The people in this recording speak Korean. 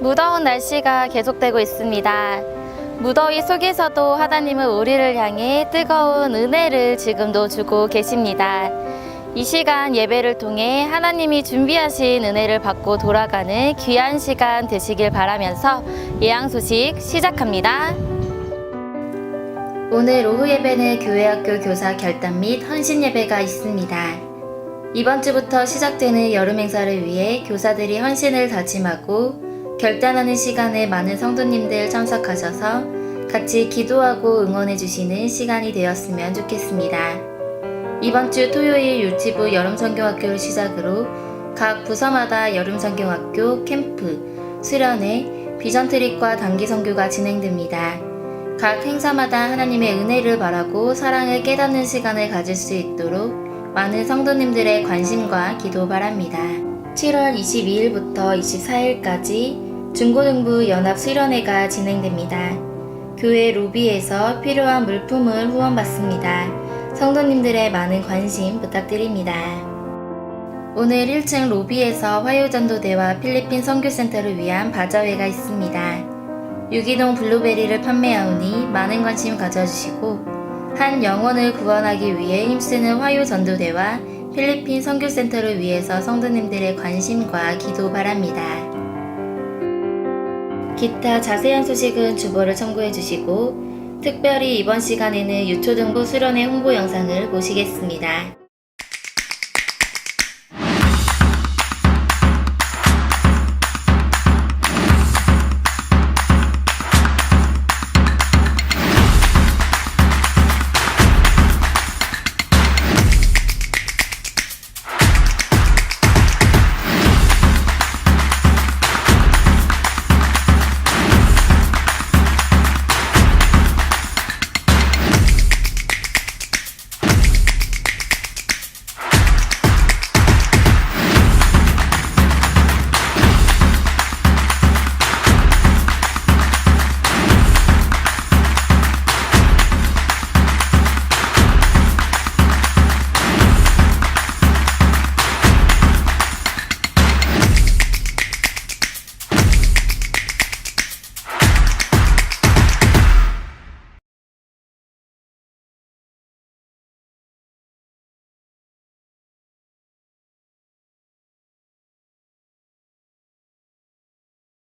무더운 날씨가 계속되고 있습니다. 무더위 속에서도 하나님은 우리를 향해 뜨거운 은혜를 지금도 주고 계십니다. 이 시간 예배를 통해 하나님이 준비하신 은혜를 받고 돌아가는 귀한 시간 되시길 바라면서 예양 소식 시작합니다. 오늘 오후 예배는 교회학교 교사 결단 및 헌신 예배가 있습니다. 이번 주부터 시작되는 여름 행사를 위해 교사들이 헌신을 다짐하고 결단하는 시간에 많은 성도님들 참석하셔서 같이 기도하고 응원해 주시는 시간이 되었으면 좋겠습니다. 이번 주 토요일 유치부 여름성경학교를 시작으로 각 부서마다 여름성경학교 캠프, 수련회, 비전트립과 단기성교가 진행됩니다. 각 행사마다 하나님의 은혜를 바라고 사랑을 깨닫는 시간을 가질 수 있도록 많은 성도님들의 관심과 기도 바랍니다. 7월 22일부터 24일까지 중고등부 연합 수련회가 진행됩니다. 교회 로비에서 필요한 물품을 후원받습니다. 성도님들의 많은 관심 부탁드립니다. 오늘 1층 로비에서 화요전도대와 필리핀 선교센터를 위한 바자회가 있습니다. 유기농 블루베리를 판매하오니 많은 관심 가져주시고 한 영혼을 구원하기 위해 힘쓰는 화요전도대와 필리핀 선교센터를 위해서 성도님들의 관심과 기도 바랍니다. 기타 자세한 소식은 주보를 참고해 주시고 특별히 이번 시간에는 유초등부 수련회 홍보 영상을 보시겠습니다.